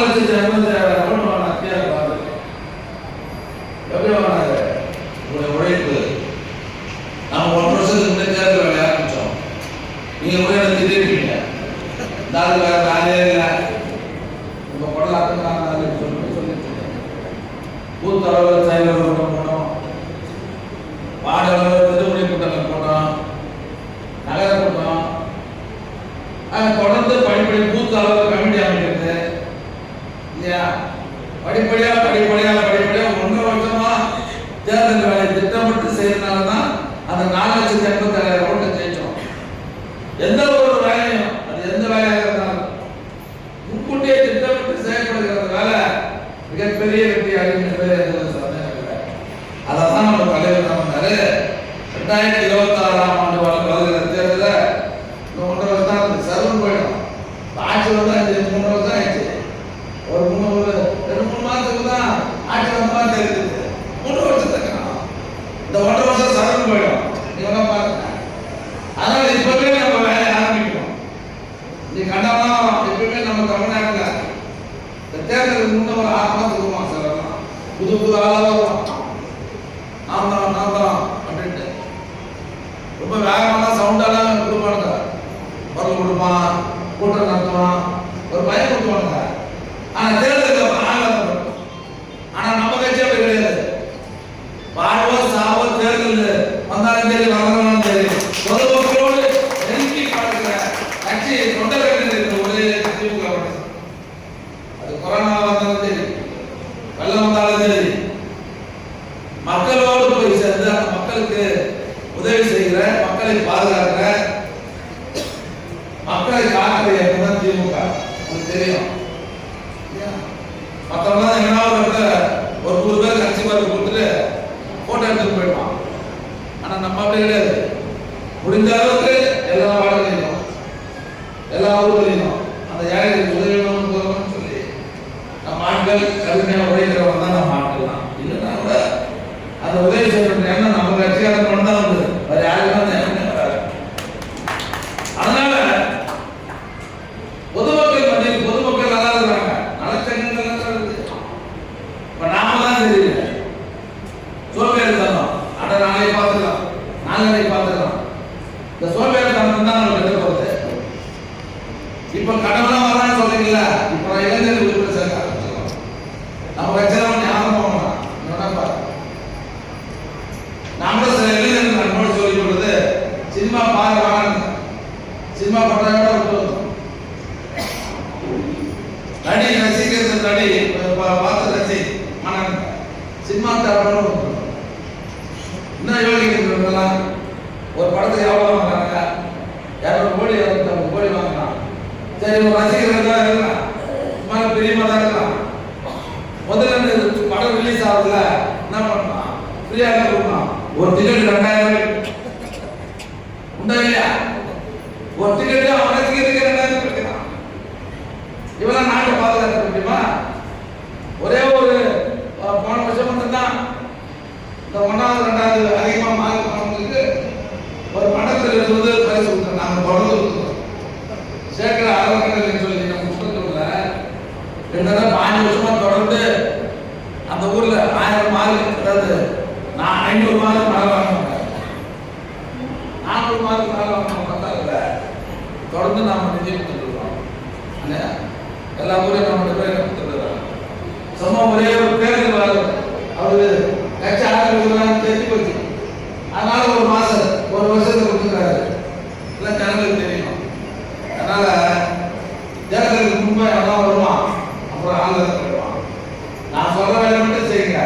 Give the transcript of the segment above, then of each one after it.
லட்சத்தி ஐம்பத்தாயிரம் ஓட்டு வாங்கின அத்தியாயம் பார்த்து ஆட்சி தெரியுது மூணு வருஷத்துக்கு இந்த ஒன்றரை வருஷம் சர்வன் போயிடும் நீங்க வேணா பாருங்க அதனால இப்பவே நம்ம வேலையை ஆரம்பிக்கணும் நீ கண்டவனா எப்பயுமே நம்ம தமிழ்நாட்டுல இந்த தேர்தலுக்கு முன்ன ஒரு ஆறு மாதத்துக்கு வருவான் சார் புது புது ஆளாக வருவான் நான் தான் நான் தான் அப்படின்ட்டு ரொம்ப வேகமான சவுண்டாலாம் கொடுப்பானுங்க குரல் கொடுப்பான் கூட்டம் நடத்துவான் ஒரு பயம் கொடுத்துவானுங்க ஆனா தேர்தலுக்கு ஆகாத ஆனா நம்ம கட்சி அப்படி கிடையாது வாழ்வோ சாவோ தேர்தல் வந்தாலும் சரி வரலாம் சரி பொதுமக்களோடு நெருங்கி பார்க்கிற கட்சி தொண்டர்கள் இருக்கிற ஒரே திமுக மட்டும். அது கொரோனா வந்தாலும் சரி வெள்ளம் வந்தாலும் சரி மக்களோடு போய் சேர்ந்து அந்த மக்களுக்கு உதவி செய்கிற மக்களை பாதுகாக்கிற மக்களை காக்கிற இயக்கம் தான் திமுக. உங்களுக்கு தெரியும். மற்றவங்க எங்கன்னா ஒரு இடத்துல ஒரு நூறு பேர் கட்சி பார்த்து கொடுத்துட்டு போட்டோ எடுத்துட்டு போயிடுவான் ஆனால் நம்ம அப்படி கிடையாது. முடிஞ்ச அளவுக்கு எல்லா வார்டுகளையும் எல்லா ஊர்களையும் அந்த ஏழைகளுக்கு உதவி நம்ம ஆட்கள் உதவி உழைக்கிறவங்க தான் நம்ம ஆட்கள் தான் இல்லைன்னா கூட அந்த உதவி செய்யற படத்தை படத்துக்கு எவ்வளோ வாங்குறாங்க இரநூறு கோடி இரநூத்தம்பது கோடி வாங்கினான் சரி ஒரு ரசிகர்கள் தான் இருக்கலாம் சும்மா பிரியமா தான் இருக்கலாம் முதல்ல இந்த படம் ரிலீஸ் ஆகுதுல என்ன பண்ணலாம் ஃப்ரீயாக தான் கொடுக்கலாம் ஒரு டிக்கெட் ரெண்டாயிரம் உண்டா இல்லையா? ஒரு டிக்கெட் அவன் ரசிகருக்கு ரெண்டாயிரம் கொடுக்கலாம் இவெல்லாம் நாட்டை பாதுகாக்க முடியுமா ஒரே ஒரு போன வருஷம் மட்டும்தான் இந்த ஒன்றாவது ஆயிரம் மார்க் அதாவது நான் ஐநூறு மார்க் மேலே வாங்கினேன் நானூறு மார்க் மேலே வாங்கினோம் இல்லை தொடர்ந்து நாம் நிதி கொடுத்துருக்கோம் எல்லா ஊரையும் நம்ம பேரை கொடுத்துருக்குறோம் சும்மா ஒரே ஒரு பேருக்கு வராது அவரு கட்சி ஆதரவு தெரிஞ்சு போச்சு அதனால ஒரு மாசம் ஒரு வருஷத்துக்கு கொடுத்துருக்காரு இல்லை ஜனங்களுக்கு தெரியும் அதனால தேர்தலுக்கு முன்பே எல்லாம் வருவான் அப்புறம் ஆளுநர் போயிடுவான் நான் சொல்ற வேலை மட்டும் செய்யுங்க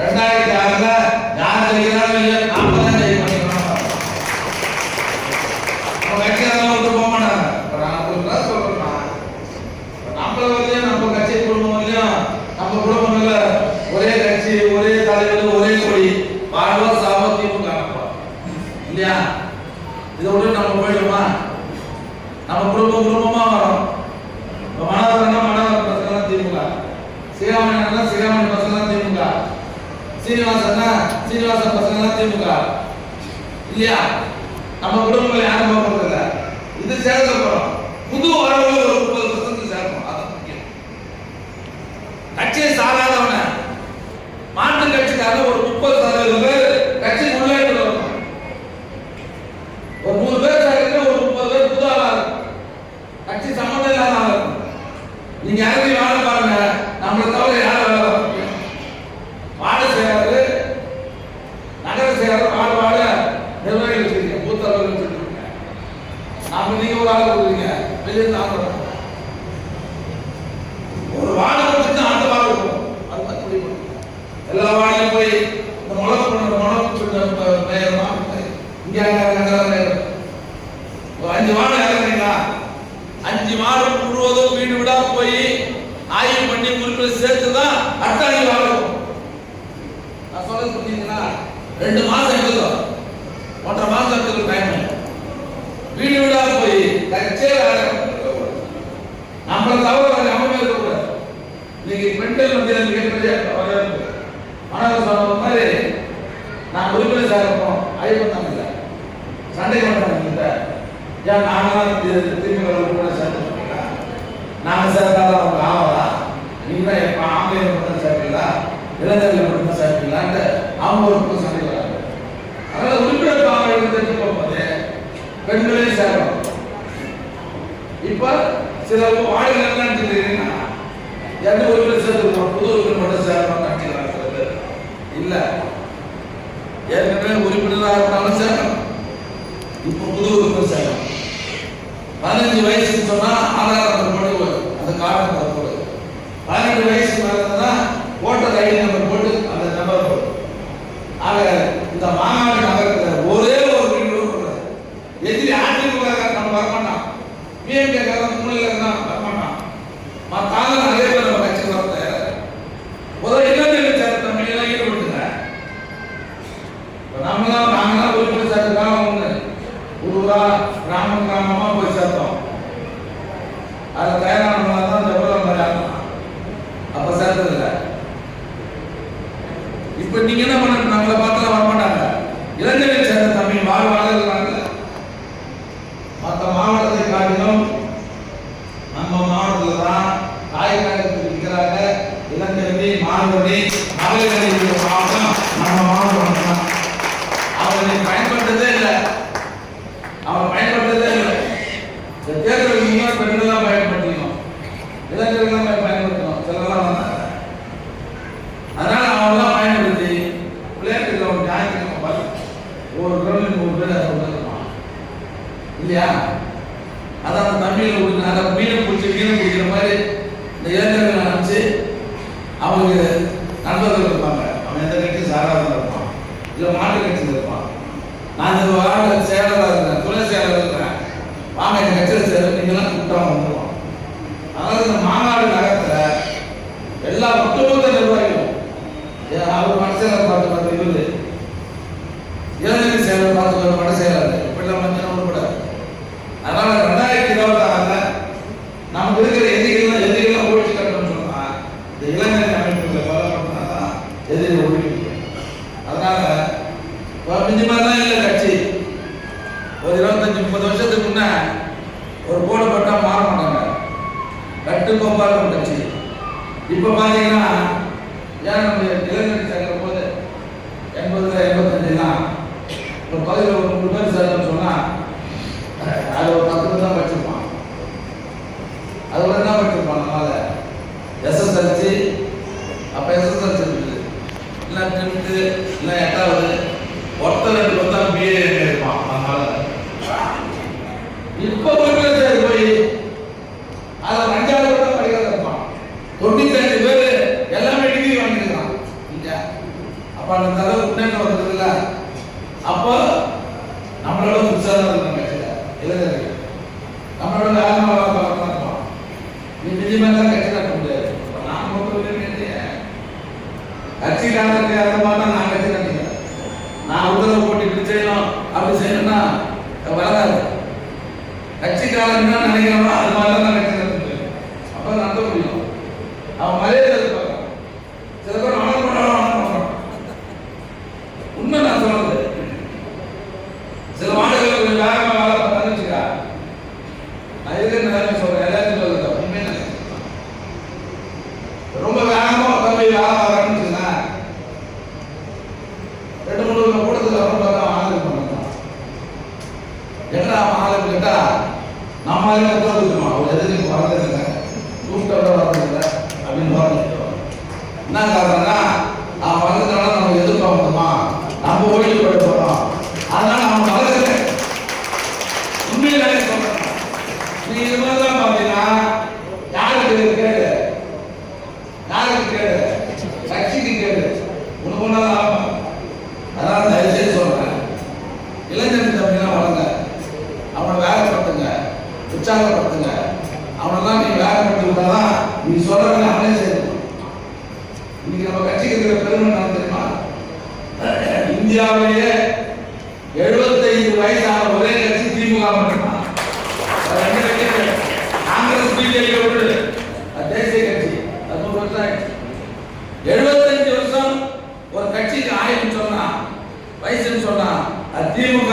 ரெண்டாயிரத்தி ஆறுல யார் ஜெயிக்கிறாலும் இல்லையோ நாம தான் ஜெயிக்க பண்ணிக்கணும் நம்ம கட்சிக்காரங்க விட்டு போக மாட்டாங்க இப்ப நான் உங்களுக்கு தான் சொல்றேன்னா இப்ப நம்மள வரலையும் நம்ம கட்சி குடும்பம் வரலையும் நம்ம குடும்பங்கள்ல ஒரே கட்சி ஒரே தலைவர் ஒரே கொடி வாழ்வா சாவா திமுக இல்லையா? இதை விட்டு நம்ம போயிடுமா நம்ம குடும்பம் குடும்பமா வரோம். இப்ப மனோதரனா மனோதர பசங்க திமுக சிகாமணி சிகாமணி பசங்க திமுக சீனிவாசன்னா சீனிவாசன் பசங்க திமுக இல்லையா? நம்ம குடும்பங்கள் யாரும் போகிறதில்ல இது சேர்க்க போறோம் புது வரவு ஒரு முப்பது பர்சன்ட் சேர்க்கணும். அதான் முக்கியம். கட்சியை சாராதவன் நீங்க யாரும் வாழ இளைஞர்கள் மட்டும் சேர்க்கலாம் அவங்க மட்டும் சண்டைகளாக அதனால உறுப்பினர் பாவனை தெரிஞ்சு போகும்போது பெண்களே சேரும். இப்ப சில வாழ்க்கைகள்லாம் எடுத்துக்கிறீங்கன்னா எந்த உறுப்பினர் சேர்த்துக்கணும் புது உறுப்பினர் மட்டும் சேரணும் நினைக்கிறாங்க இல்ல. ஏற்கனவே உறுப்பினராக இருந்தாலும் சேரணும். இப்போ புது உறுப்பினர் சேரணும். பதினஞ்சு வயசுன்னு சொன்னா ஆதாரம் தரக்கூடாது அந்த காரணம் தரக்கூடாது பதினெட்டு வயசு மேலே ஆக இந்த மாநாடு நகரத்தில் ஒரே ஒரு எதிரி ஆட்சிக்கு நம்ம வரமாட்டான் பிஎம்கே நண்பர்கள் இருப்பாங்க. அவன் எந்த கட்சியும் சாராத இருப்பான். இல்லை மாநில கட்சியில் இருப்பான். நான் இந்த வார்டு செயலராக இருக்கிறேன் துணை செயலராக இருக்கிறேன் வாங்க எங்கள் கட்சியில் சேரும் நீங்களாம் கூட்டம் வந்துடுவோம் கோபாலம் கட்சி இப்போ பார்த்தீங்கன்னா ஏன் நம்ம இளைஞர் சேர்க்கும் போது எண்பது எண்பத்தஞ்சுலாம் ஒரு பகுதியில் ஒரு நூறு பேர் சேரணும்னு சொன்னால் அது ஒரு பத்து தான் வச்சுருப்பான் அது ஒரு தான் வச்சுருப்பான் நம்மளால் எஸ்எஸ்எல்சி அப்போ எஸ்எஸ்எல்சி இல்லை டென்த்து இல்லை எட்டாவது என்னடா மாலை கேட்டா நம்ம உட்காந்துருக்கோம் அவர் எதுக்கு வரதில்லை கூப்பிட்டு வரதில்லை அப்படின்னு என்ன காரணம்னா இந்தியாவிலேயே எழுபத்தைந்து வயசான ஒரே கட்சி திமுக மட்டும்தான். காங்கிரஸ் பிஜேபி ஒன்று தேசிய கட்சி. அது வருஷம் ஆயிடுச்சு. எழுபத்தஞ்சு வருஷம் ஒரு கட்சிக்கு ஆயிரம் சொன்னா வயசுன்னு சொன்னா அது திமுக